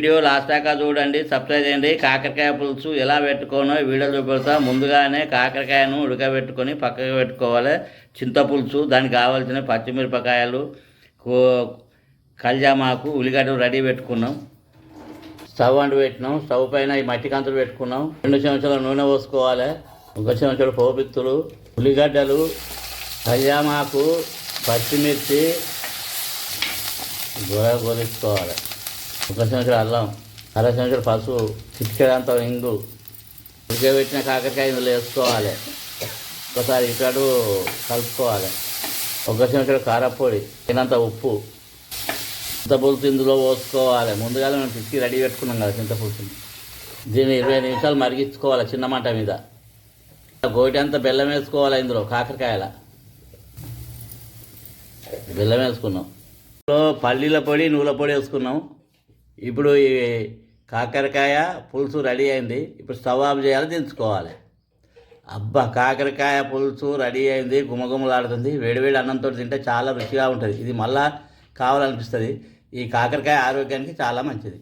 Video last దాకా చూడండి subscribe చేయండి. కాకరకాయ పులుసు ఎలా పెట్టుకోనో వీడియో చూపెడతా ముందుగానే కాకరకాయను ఉడకబెట్టుకొని పక్కకు పెట్టుకోవాలి. చింతపులుసు దానికి కావాల్సిన పచ్చిమిరపకాయలు కో కల్జామాకు ఉల్లిగడ్డ రెడీ పెట్టుకున్నాం. స్టవ్ అంటు పెట్టినాం. స్టవ్ పైన ఈ మట్టి కంతులు పెట్టుకున్నాం. రెండు చెంచాల నూనె పోసుకోవాలి. ఒక చెంచాల పోపిత్తులు ఉల్లిగడ్డలు కల్జామాకు పచ్చిమిర్చి గోర ఒక సంవత్సరం అల్లం అర సంవత్సరం పసుపు చిటికెడంత ఇంగు. ఉడకబెట్టిన కాకరకాయ ఇందులో వేసుకోవాలి. ఒకసారి ఇటాడు కలుపుకోవాలి. ఒక సంవత్సరం కారపొడి తినంత ఉప్పు. చింతపులుసు ఇందులో పోసుకోవాలి. ముందుగా మనం పిసికి రెడీ పెట్టుకున్నాం కదా చింతపులుసుని దీన్ని ఇరవై నిమిషాలు మరిగించుకోవాలి చిన్న మంట మీద. గోటి అంతా బెల్లం వేసుకోవాలి ఇందులో కాకరకాయల. బెల్లం వేసుకున్నాం. పల్లీల పొడి నువ్వుల పొడి వేసుకున్నాం. ఇప్పుడు ఈ కాకరకాయ పులుసు రెడీ అయింది. ఇప్పుడు స్టవ్ ఆఫ్ చేయాలి దించుకోవాలి. అబ్బా కాకరకాయ పులుసు రెడీ అయింది గుమగుమలాడుతుంది వేడివేడి అన్నంతో తింటే చాలా రుచిగా ఉంటుంది. ఇది మళ్ళా కావాలనిపిస్తుంది. ఈ కాకరకాయ ఆరోగ్యానికి చాలా మంచిది.